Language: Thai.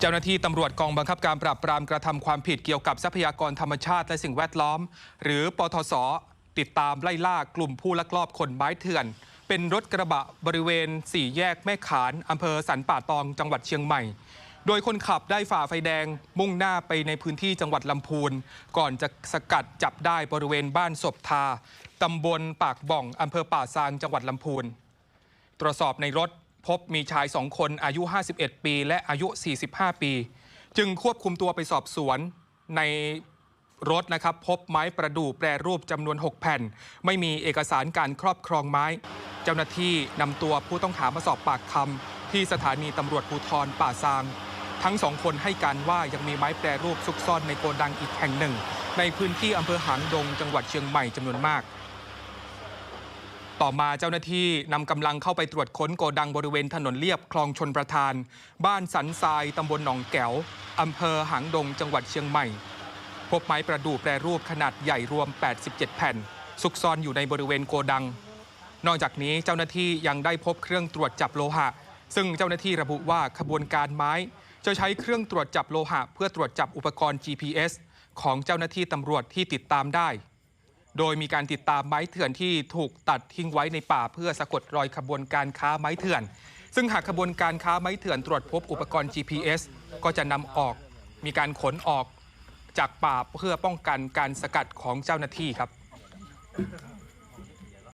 เจ้าหน้าที่ตำรวจกองบังคับการปราบปรามกระทำความผิดเกี่ยวกับทรัพยากรธรรมชาติและสิ่งแวดล้อม หรือปทศติดตามไล่ล่ากลุ่มผู้ลักลอบขนไม้เถื่อน เป็นรถกระบะบริเวณสี่แยกแม่ขานอำเภอสันป่าตองจังหวัดเชียงใหม่ โดยคนขับได้ฝ่าไฟแดง มุ่งหน้าไปในพื้นที่จังหวัดลำพูน ก่อนจะสกัดจับได้บริเวณบ้านศพทาตำบลปากบ่องอำเภอป่าซางจังหวัดลำพูน ตรวจสอบในรถ พบมีชายสองคนอายุ 51 ปี และอายุ 45 ปี จึงควบคุมตัวไปสอบสวนในรถนะครับ พบไม้ประดู่แปรรูปจำนวน 6 แผ่น ไม่มีเอกสารการครอบครองไม้ เจ้าหน้าที่นำตัวผู้ต้องหามาสอบปากคำที่สถานีตำรวจภูธรป่าซาง ทั้งสองคนให้การว่ายังมีไม้แปรรูปซุกซ่อนในโกดังอีกแห่งหนึ่ง ในพื้นที่อำเภอหางดงจังหวัดเชียงใหม่จำนวนมาก ต่อมาเจ้าหน้าที่นำกำลังเข้าไปตรวจค้นโกดังบริเวณถนนเลียบคลองชนประทาน บ้านสันทรายตำบลหนองแก้วอำเภอหางดงจังหวัดเชียงใหม่ พบไม้ประดู่แปรรูปขนาดใหญ่รวม 87 แผ่น ซุกซ่อนอยู่ในบริเวณโกดัง นอกจากนี้เจ้าหน้าที่ยังได้พบเครื่องตรวจจับโลหะ ซึ่งเจ้าหน้าที่ระบุว่าขบวนการไม้ จะใช้เครื่องตรวจจับโลหะ เพื่อตรวจจับอุปกรณ์ GPS ของเจ้าหน้าที่ตำรวจที่ติดตามได้ โดยมีการติดตามไม้เถื่อนที่ถูกตัดทิ้งไว้ในป่าเพื่อสะกดรอยขบวนการค้าไม้เถื่อน ซึ่งหากขบวนการค้าไม้เถื่อนตรวจพบอุปกรณ์ GPS ก็จะนำออก มีการขนออกจากป่าเพื่อป้องกันการสกัดของเจ้าหน้าที่ครับ